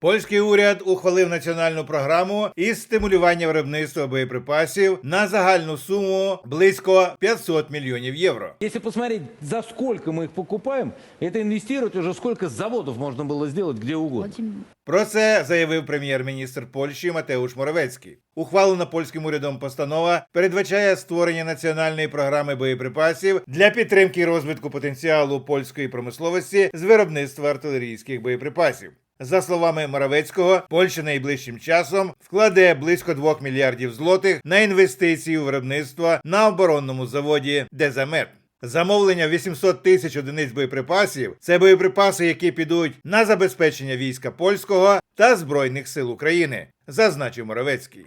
Польський уряд ухвалив національну програму із стимулювання виробництва боєприпасів на загальну суму близько 500 мільйонів євро. Если посмотреть, за сколько мы их покупаем, это инвестировать уже сколько заводов можно было сделать где угодно. Про це заявив прем'єр-міністр Польщі Матеуш Моровецький. Ухвалена польським урядом постанова передбачає створення національної програми боєприпасів для підтримки і розвитку потенціалу польської промисловості з виробництва артилерійських боєприпасів. За словами Моровецького, Польща найближчим часом вкладе близько 2 мільярдів злотих на інвестиції у виробництво на оборонному заводі Дезамет. Замовлення 800 тисяч одиниць боєприпасів це боєприпаси, які підуть на забезпечення війська польського та збройних сил України, зазначив Моровецький.